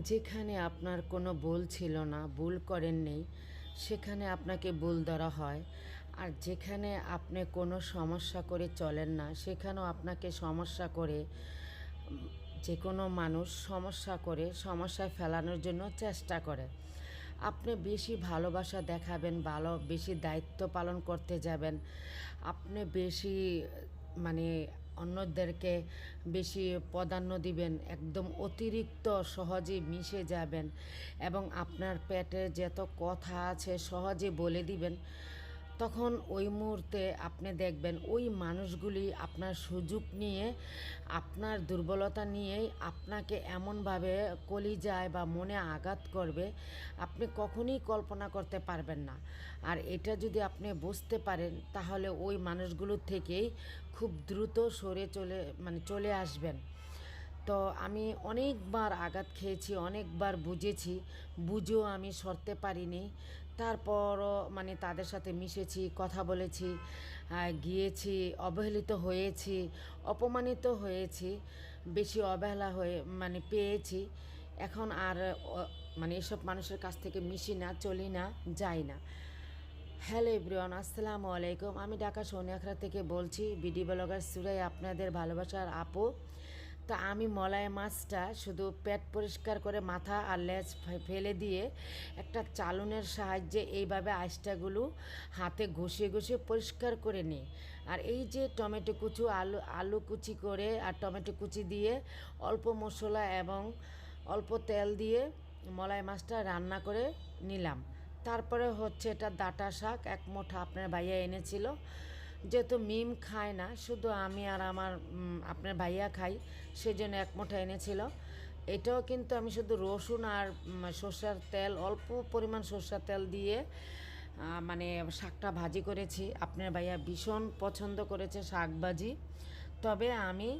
যেখানে আপনার কোনো ভুল ছিল না, ভুল করেন নেই, সেখানে আপনাকে ভুল ধরা হয়। আর যেখানে আপনি কোনো সমস্যা করে চলেন না, সেখানেও আপনাকে সমস্যা করে, যে কোনো মানুষ সমস্যা করে, সমস্যায় ফেলানোর জন্য চেষ্টা করে। আপনি বেশি ভালোবাসা দেখাবেন, ভালো, বেশি দায়িত্ব পালন করতে যাবেন। আপনি বেশি মানে অন্যদেরকে বেশি প্রাধান্য দিবেন, একদম অতিরিক্ত সহজে মিশে যাবেন এবং আপনার পেটে যত কথা আছে সহজে বলে দিবেন। তখন ওই মুহূর্তে আপনি দেখবেন ওই মানুষগুলি আপনার সুযোগ নিয়ে, আপনার দুর্বলতা নিয়েই আপনাকে এমনভাবে কলিজায় বা মনে আঘাত করবে, আপনি কখনোই কল্পনা করতে পারবেন না। আর এটা যদি আপনি বুঝতে পারেন, তাহলে ওই মানুষগুলোর থেকেই খুব দ্রুত সরে চলে মানে চলে আসবেন। তো আমি অনেকবার আঘাত খেয়েছি, অনেকবার বুঝেছি, বুঝেও আমি সরতে পারিনি। তারপরও মানে তাদের সাথে মিশেছি, কথা বলেছি গিয়েছি, অবহেলিত হয়েছি, অপমানিত হয়েছি, বেশি অবহেলা হয়ে মানে পেয়েছি। এখন আর মানে এসব মানুষের কাছ থেকে মিশি না, চলি না, যাই না। হ্যালো এভরিওয়ান, আসসালামু আলাইকুম। আমি ঢাকা সোনিয়াখড়া থেকে বলছি, বিডি ব্লগার সুরাই আপনাদের ভালোবাসার আপু। তা আমি মলাই মাছটা শুধু পেট পরিষ্কার করে মাথা আর লেজ ফেলে দিয়ে একটা চালুনের সাহায্যে এইভাবে আইসটাগুলো হাতে ঘষিয়ে ঘষিয়ে পরিষ্কার করে নিই। আর এই যে টমেটো কুচু, আলু আলু কুচি করে আর টমেটো কুচি দিয়ে অল্প মশলা এবং অল্প তেল দিয়ে মলাই মাছটা রান্না করে নিলাম। তারপরে হচ্ছে এটা ডাটা শাক, এক মুঠা আপনার ভাইয়া এনেছিল। যেহেতু মিম খায় না, শুধু আমি আর আমার আপনার ভাইয়া খাই, সেজন্য এক মুঠা এনেছিল। এটাও কিন্তু আমি শুধু রসুন আর সর্ষের তেল, অল্প পরিমাণ সর্ষের তেল দিয়ে মানে শাকটা ভাজি করেছি। আপনার ভাইয়া ভীষণ পছন্দ করেছে শাক ভাজি তবে আমি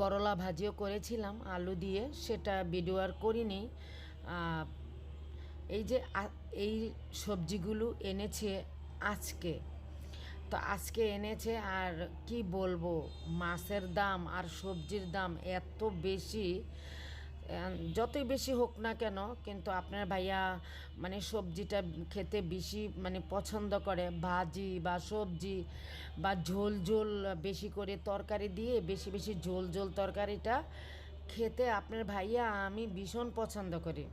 করলা ভাজিও করেছিলাম আলু দিয়ে, সেটা ভিডিও আর করিনি। এই যে এই সবজিগুলো এনেছে আজকে। তো আজকে এনেছে আর কি বলব, মাছের দাম আর সবজির দাম এত বেশি। যতই বেশি হোক না কেন, কিন্তু আপনার ভাইয়া মানে সবজিটা খেতে বেশি মানে পছন্দ করে। ভাজি বা সবজি বা ঝোল ঝোল বেশি করে তরকারি দিয়ে বেশি বেশি ঝোল ঝোল তরকারিটা খেতে আপনার ভাইয়া আমি ভীষণ পছন্দ করি।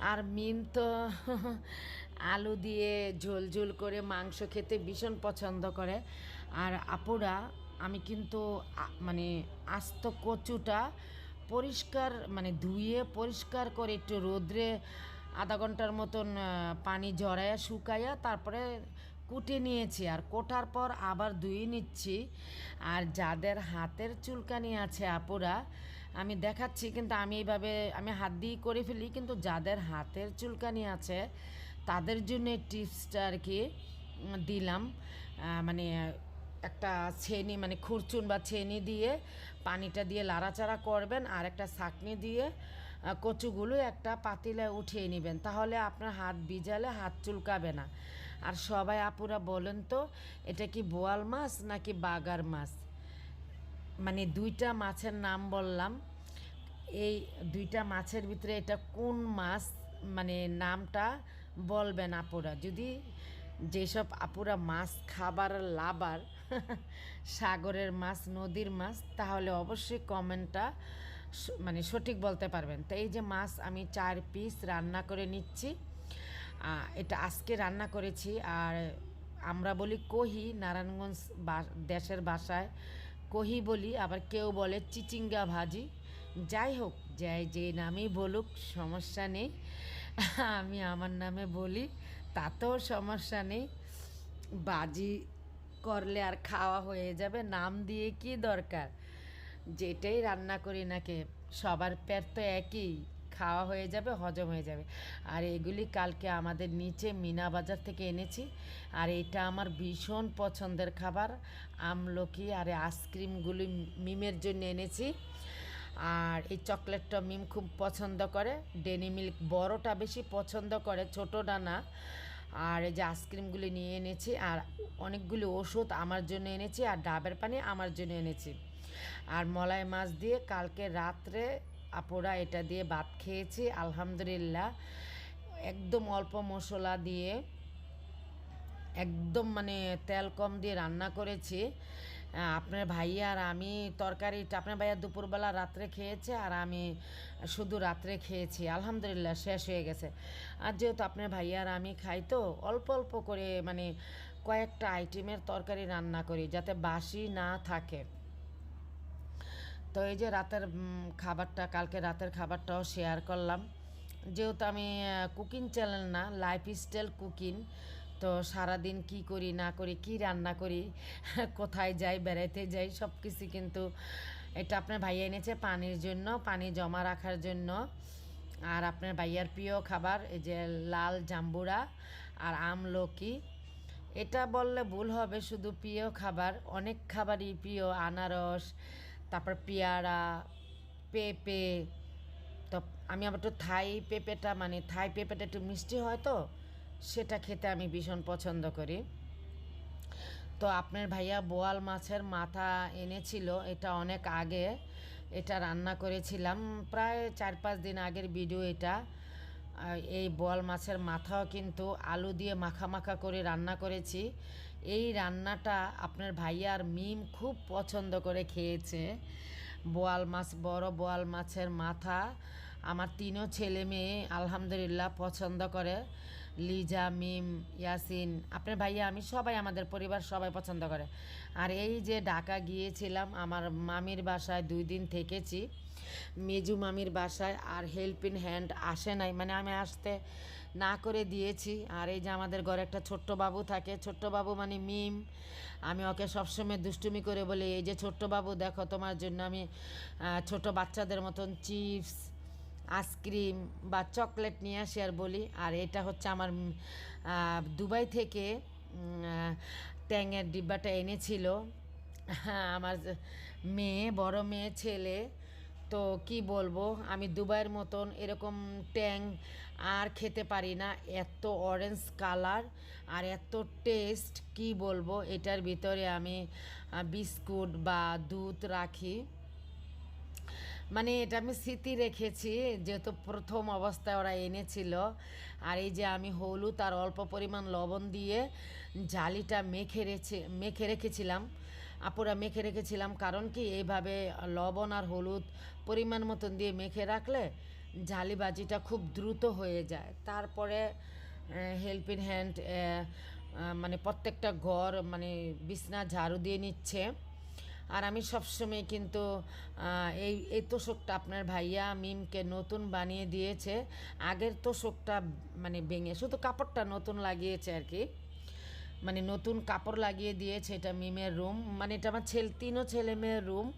আর মিন তো আলু দিয়ে ঝোল ঝোল করে মাংস খেতে ভীষণ পছন্দ করে। আর আপুরা, আমি কিন্তু মানে আস্ত কচুটা পরিষ্কার মানে ধুয়ে পরিষ্কার করে একটু রোদ্রে আধা ঘণ্টার মতন পানি জড়াইয়া শুকাইয়া তারপরে কুটে নিয়েছি আর কোটার পর আবার ধুয়ে নিচ্ছি। আর যাদের হাতের চুলকানি আছে আপুরা, আমি দেখাচ্ছি, কিন্তু আমি এইভাবে, আমি হাত দিয়ে করে ফেলি, কিন্তু যাদের হাতের চুলকানি আছে, তাদের জন্য টিপসটা আর কি দিলাম। মানে একটা ছেনি মানে খুরচুন বা ছেনি দিয়ে পানিটা দিয়ে লাড়াচাড়া করবেন, আর একটা ছাকনি দিয়ে কচুগুলো একটা পাতিলায় উঠিয়ে নেবেন। তাহলে আপনার হাত ভিজালে হাত চুলকাবে না। আর সবাই আপুরা বলেন তো, এটা কি বোয়াল মাছ নাকি বাগার মাছ? মানে দুইটা মাছের নাম বললাম। এই দুইটা মাছের ভিতরে এটা কোন মাছ মানে নামটা বলবেন আপুরা। যদি যেসব আপুরা মাছ খাবার লাবার সাগরের মাছ, নদীর মাছ, তাহলে অবশ্যই কমেন্টটা মানে সঠিক বলতে পারবেন। তো এই যে মাছ আমি চার পিস রান্না করে নিচ্ছি। এটা আজকে রান্না করেছি। আর আমরা বলি কহি, নারায়ণগঞ্জ দেশের ভাষায় কহি বলি, আবার কেউ বলে চিচিঙ্গা ভাজি। যাই হোক, যাই যে নামেই বলুক, সমস্যা নেই। আমি আমার নামে বলি, তাতেও সমস্যা নেই। বাজি করলে আর খাওয়া হয়ে যাবে। নাম দিয়ে কি দরকার? যেটাই রান্না করি নাকি সবার পেট তো একই, খাওয়া হয়ে যাবে, হজম হয়ে যাবে। আর এগুলি কালকে আমাদের নিচে মিনা বাজার থেকে এনেছি, আর এটা আমার ভীষণ পছন্দের খাবার, আমলকি আর আইসক্রিমগুলি মিমের জন্য এনেছি। আর এই চকলেটটা মিম খুব পছন্দ করে, ডেনি মিল্ক বড়টা বেশি পছন্দ করে, ছোটোটা না। আর এই যে আইসক্রিমগুলি নিয়ে এনেছি, আর অনেকগুলি ওষুধ আমার জন্য এনেছি, আর ডাবের পানি আমার জন্য এনেছি। আর মলাই মাছ দিয়ে কালকে রাত্রে আপুরা এটা দিয়ে ভাত খেয়েছি, আলহামদুলিল্লাহ। একদম অল্প মশলা দিয়ে, একদম মানে তেল কম দিয়ে রান্না করেছি। আপনার ভাইয়া আর আমি তরকারিটা আপনার ভাইয়া দুপুরবেলা রাত্রে খেয়েছে আর আমি শুধু রাত্রে খেয়েছি, আলহামদুলিল্লাহ শেষ হয়ে গেছে। আর যেহেতু আপনার ভাইয়া আর আমি খাই তো, অল্প অল্প করে মানে কয়েকটা আইটেমের তরকারি রান্না করি যাতে বাসি না থাকে। তো এই যে রাতের খাবারটা, কালকে রাতের খাবারটাও শেয়ার করলাম। যেহেতু আমি কুকিং চ্যানেল না লাইফ স্টাইল কুকিং তো সারাদিন কি করি, না করি, কি রান্না করি, কোথায় যাই, বেড়াইতে যাই সব কিছু কিন্তু এটা আপনার ভাইয়া এনেছে পানির জন্য, পানি জমা রাখার জন্য। আর আপনার ভাইয়ার প্রিয় খাবার, এই যে লাল জাম্বুরা আর আমলকি এটা বললে ভুল হবে, শুধু প্রিয় খাবার, অনেক খাবারই প্রিয়, আনারস তারপর পেয়ারা, পেঁপে, তো আমি আবার একটু থাই পেঁপেটা মানে থাই পেঁপেটা একটু মিষ্টি হয় তো, সেটা খেতে আমি ভীষণ পছন্দ করি। তো আপনার ভাইয়া বোয়াল মাছের মাথা এনেছিল, এটা অনেক আগে, এটা রান্না করেছিলাম, প্রায় চার পাঁচ দিন আগের ভিডিও এটা। এই বোয়াল মাছের মাথাও কিন্তু আলু দিয়ে মাখা মাখা করে রান্না করেছি। এই রান্নাটা আপনার ভাইয়ার মিম খুব পছন্দ করে খেয়েছে। বোয়াল মাছ, বড় বোয়াল মাছের মাথা। আমার তিনও ছেলে মেয়ে আলহামদুলিল্লাহ পছন্দ করে। লিজা, মিম, ইয়াসিন, আপনার ভাইয়া, আমি সবাই, আমাদের পরিবার সবাই পছন্দ করে। আর এই যে ঢাকা গিয়েছিলাম, আমার মামির বাসায় দুই দিন থেকেছি। মেজু মামির বাসায় আর হেল্পিং হ্যান্ড আসে নাই। মানে আমি আসতে না করে দিয়েছি। আর এই যে আমাদের ঘরে একটা ছোট্ট বাবু থাকে ছোট্ট বাবু মানে মিম। আমি ওকে সবসময় দুষ্টুমি করে বলি এই যে ছোট্ট বাবু দেখো তোমার জন্য আমি ছোট বাচ্চাদের মতন চিপস আইসক্রিম বা চকলেট নিয়ে আসি আর বলি। আর এটা হচ্ছে আমার দুবাই থেকে ট্যাংয়ের ডিব্বাটা এনেছিল। হ্যাঁ, আমার মেয়ে বড় মেয়ে ছেলে। তো কি বলব, আমি দুবাইয়ের মতন এরকম ট্যাং আর খেতে পারি না। এত অরেঞ্জ কালার আর এত টেস্ট কি বলব, এটার ভিতরে আমি বিস্কুট বা দুধ রাখি। মানে এটা আমি স্মৃতি রেখেছি, যেহেতু প্রথম অবস্থায় ওরা এনেছিল। আর এই যে আমি হলুদ আর অল্প পরিমাণ লবণ দিয়ে জালিটা মেখে রেখে, মেখে রেখেছিলাম। আপুরা মেখে রেখেছিলাম। কারণ কি এইভাবে লবণ আর হলুদ পরিমাণ মতন দিয়ে মেখে রাখলে জালিবাজিটা খুব দ্রুত হয়ে যায়। তারপরে হেল্পিং হ্যান্ড মানে প্রত্যেকটা ঘর মানে বিছনা, ঝাড়ু দিয়ে নিচ্ছে। আর আমি সবসময় কিন্তু এই এই তোষকটা আপনার ভাইয়া মিমকে নতুন বানিয়ে দিয়েছে। আগের তোষকটা মানে ভেঙে, শুধু কাপড়টা নতুন লাগিয়েছে আর কি। মানে নতুন কাপড় লাগিয়ে দিয়েছে এটা মিমের রুম। মানে এটা আমার ছেলে, তিনও ছেলে মেয়ের রুম।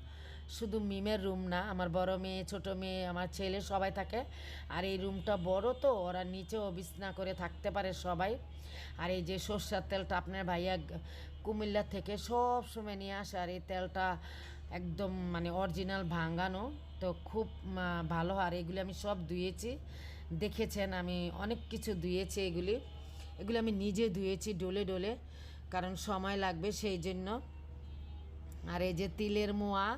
শুধু মিমের রুম না, আমার বড় মেয়ে, ছোট মেয়ে, আমার ছেলে সবাই থাকে। আর এই রুমটা বড় তো, ওরা নিচেও বিছনা করে থাকতে পারে সবাই। আর এই যে সর্ষার তেলটা আপনার ভাইয়া কুমিল্লা থেকে সব সময় নিয়ে আসে, আর এই তেলটা একদম মানে অরিজিনাল ভাঙানো। তো খুব ভালো। আর এগুলি আমি সব ধুয়েছি। দেখেছেন, আমি অনেক কিছু ধুয়েছি এগুলি। এগুলো আমি নিজে ধুয়েছি ডোলে ডোলে, কারণ সময় লাগবে সেই জন্য। আর এই যে তিলের মোয়া,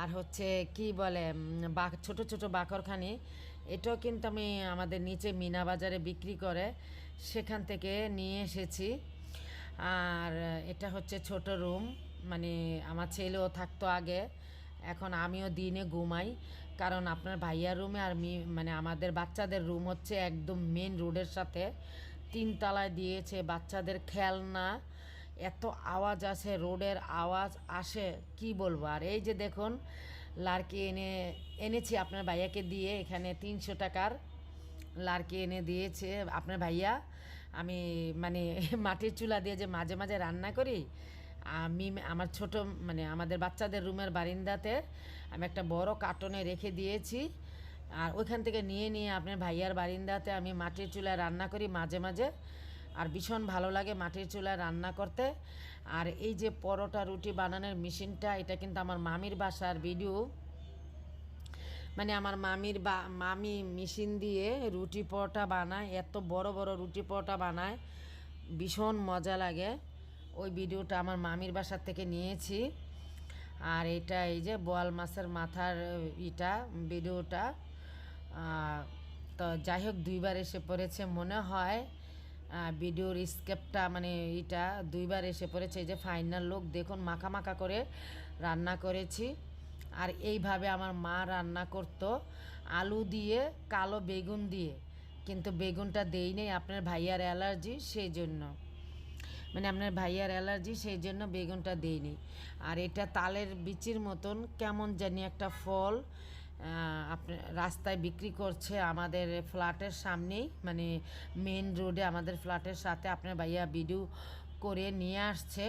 আর হচ্ছে কি বলে বাক, ছোট ছোট বাকরখানি, এটাও কিন্তু আমি আমাদের নিচে মিনা বাজারে বিক্রি করে সেখান থেকে নিয়ে এসেছি। আর এটা হচ্ছে ছোট রুম মানে আমার ছেলেও থাকতো আগে, এখন আমিও দিনে ঘুমাই, কারণ আপনার ভাইয়ার রুমে আর মি মানে আমাদের বাচ্চাদের রুম হচ্ছে একদম মেন রোডের সাথে। তিনতলায় দিয়েছে বাচ্চাদের খেলনা। এত আওয়াজ আসে, রোডের আওয়াজ আসে, কি বলব? আর এই যে দেখুন, লার্কি এনে, এনেছি আপনার ভাইয়াকে দিয়ে, এখানে তিনশো টাকার লার্কি এনে দিয়েছে আপনার ভাইয়া। আমি মানে মাটির চুলা দিয়ে যে মাঝে মাঝে রান্না করি, আমি আমার ছোট মানে আমাদের বাচ্চাদের রুমের বারিন্দাতে আমি একটা বড় কার্টনে রেখে দিয়েছি। আর ওইখান থেকে নিয়ে নিয়ে আপনার ভাইয়ার বারিন্দাতে আমি মাটির চুলায় রান্না করি মাঝে মাঝে। আর ভীষণ ভালো লাগে মাটির চুলায় রান্না করতে। আর এই যে পরোটা, রুটি বানানোর মেশিনটা, এটা কিন্তু আমার মামির বাসার ভিডিও। মানে আমার মামির বা, মামি মেশিন দিয়ে রুটি পরোটা বানায়, এত বড় বড় রুটি পরোটা বানায়, ভীষণ মজা লাগে। ওই ভিডিওটা আমার মামির বাসার থেকে নিয়েছি। আর এটা এই যে বোয়াল মাছের মাথার ইটা, ভিডিওটা। তো যাই হোক দুইবার এসে পড়েছে মনে হয়। ভিডিওর স্কেপটা মানে এটা দুইবার এসে পড়েছে। এই যে ফাইনাল লোক দেখুন, মাখা মাখা করে রান্না করেছি। আর এইভাবে আমার মা রান্না করতো, আলু দিয়ে, কালো বেগুন দিয়ে। কিন্তু বেগুনটা দেই নেই, আপনার ভাইয়ার অ্যালার্জি সেই জন্য মানে আপনার ভাইয়ার অ্যালার্জি সেই জন্য বেগুনটা দেইনি আর এটা তালের বিচির মতন, কেমন জানি একটা ফল। আপনার রাস্তায় বিক্রি করছে আমাদের ফ্ল্যাটের সামনেই মানে মেন রোডে আমাদের ফ্ল্যাটের সাথে আপনার ভাইয়া ভিডিও করে নিয়ে আসছে।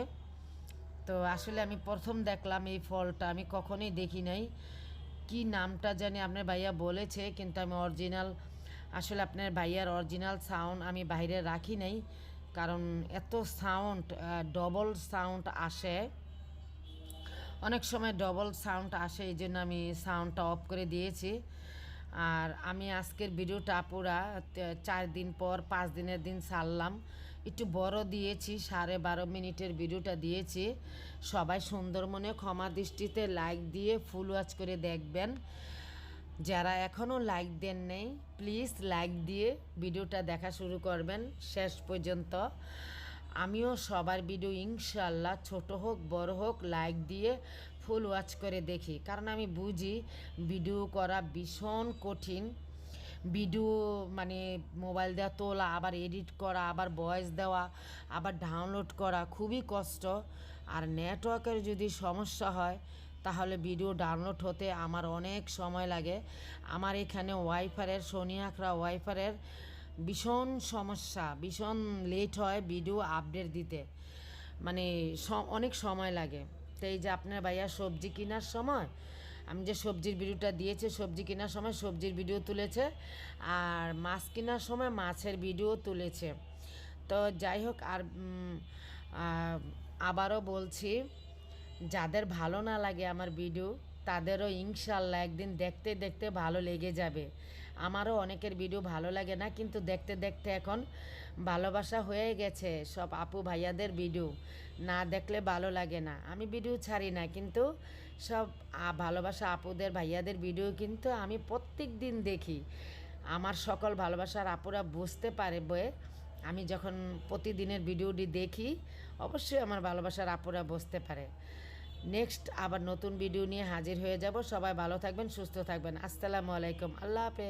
তো আসলে আমি প্রথম দেখলাম এই ফলটা, আমি কখনোই দেখি নাই। কি নামটা জানি আপনার ভাইয়া বলেছে, কিন্তু আমি অরিজিনাল আসলে আপনার ভাইয়ার অরিজিনাল সাউন্ড আমি বাইরে রাখি নাই, কারণ এত সাউন্ড ডবল সাউন্ড আসে। অনেক সময় ডবল সাউন্ড আসে, এই জন্য আমি সাউন্ডটা অফ করে দিয়েছি। আর আমি আজকের ভিডিওটা পুরা চার দিন পর, পাঁচ দিনের দিন সারলাম। একটু বড় দিয়েছি, সাড়ে বারো মিনিটের ভিডিওটা দিয়েছি। সবাই সুন্দর মনে ক্ষমা দৃষ্টিতে লাইক দিয়ে ফুল ওয়াচ করে দেখবেন। যারা এখনও লাইক দেন নেই প্লিজ লাইক দিয়ে ভিডিওটা দেখা শুরু করবেন, শেষ পর্যন্ত। আমিও সবার ভিডিও ইনশাল্লাহ ছোট হোক, বড় হোক লাইক দিয়ে ফুল ওয়াচ করে দেখি। কারণ আমি বুঝি ভিডিও করা ভীষণ কঠিন। ভিডিও মানে মোবাইল দেওয়া, তোলা, আবার এডিট করা, আবার ভয়েস দেওয়া, আবার ডাউনলোড করা খুবই কষ্ট। আর নেটওয়ার্কের যদি সমস্যা হয়, তাহলে ভিডিও ডাউনলোড হতে আমার অনেক সময় লাগে। আমার এখানে ওয়াইফারের সোনি আখড়া ওয়াইফারের ভীষণ সমস্যা, ভীষণ লেট হয় ভিডিও আপডেট দিতে। মানে অনেক সময় লাগে। তো এই যে আপনার ভাইয়া সবজি কেনার সময়, আমি যে সবজির ভিডিওটা দিয়েছে, সবজি কেনার সময় সবজির ভিডিও তুলেছে, আর মাছ কেনার সময় মাছের ভিডিও তুলেছে। তো যাই হোক, আর আবারও বলছি, যাদের ভালো না লাগে আমার ভিডিও তাদেরও ইনশাল্লাহ একদিন দেখতে দেখতে ভালো লেগে যাবে। আমারও অনেকের ভিডিও ভালো লাগে না, কিন্তু দেখতে দেখতে এখন ভালোবাসা হয়ে গেছে সব আপু ভাইয়াদের ভিডিও না দেখলে ভালো লাগে না। আমি ভিডিও ছাড়ি না, কিন্তু সব ভালোবাসা আপুদের ভাইয়াদের ভিডিও কিন্তু আমি প্রত্যেক দিন দেখি। আমার সকল ভালোবাসার আপুরা বুঝতে পারে বয়ে, আমি যখন প্রতিদিনের ভিডিওটি দেখি, অবশ্যই আমার ভালোবাসার আপুরা বুঝতে পারে। নেক্সট আবার নতুন ভিডিও নিয়ে হাজির হয়ে যাব। সবাই ভালো থাকবেন, সুস্থ থাকবেন। আসসালামু আলাইকুম। আল্লাহ হাফেজ।